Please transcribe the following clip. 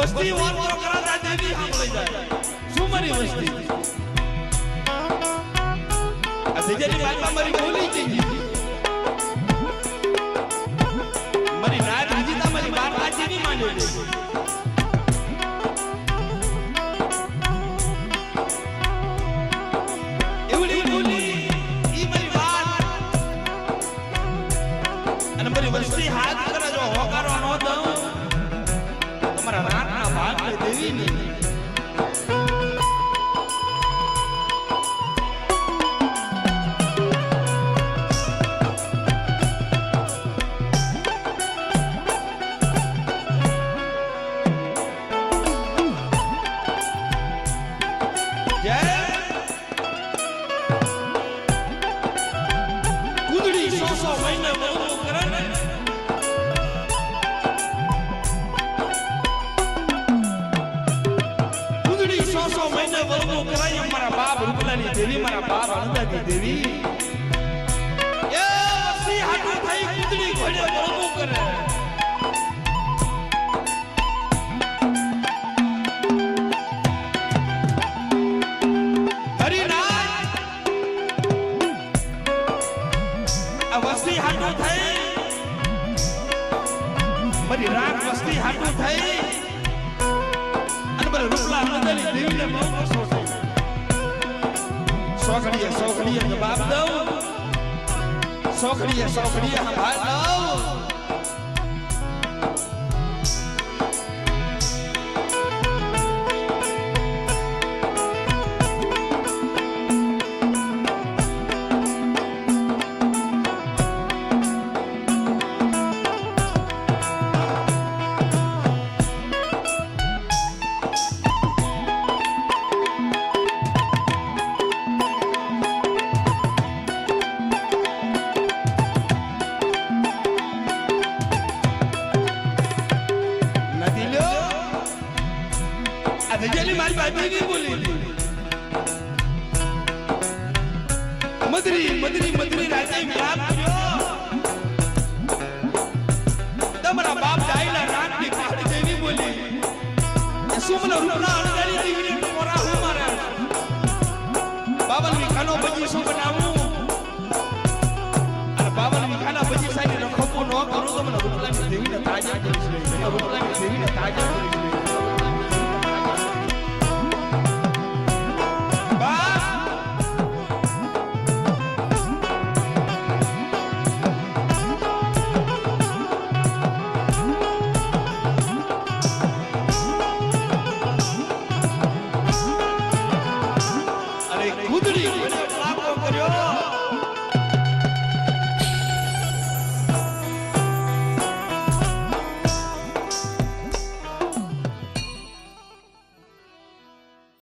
વસ્તી વાતો કરાતા દેવી સાંભળી જાય. શું મારી વસ્તી. આ તેજાની વાતમાં મારી બોલી જઈ મારી નાત વિજિતા મારી બાર આજે નહીં મારી વસ્તી હાથ કરે જો હોકારો ન દઉં. ભાગને દેવી સો મહિને બહુ કરાય મારા બાપ રૂપલાની દેવી, મારા બાપ અણદાની દેવી. એ વસ્તી હાટુ થઈ કુંદડી ઘોડે બહુ કરે. વસ્તી વસ્તી હાટું થઈ. બહુ કસો થઈ સોખડીએ સોખડીએ જવાબ દઉં સોખડીએ સોખડીએ સંભાળ દઉં મારી બાજુ નહીં બોલી મદરી મદરી મદરી રાજાએ મિલાપ કર્યો તમારા બાપ ડાયલા રાતની પહાડી જેવી બોલી સુમન રૂપના અણગારી દેવીને મોરા હું મારે બાવન વીઘાનો બગીચો બનાવું. અને બાવન વીઘાના બગીચાની રખોપો ન કરું, તો મને રૂપલાની દેવીને તાજા કરીશ. દેવીને તાજા કરીશ. 牛。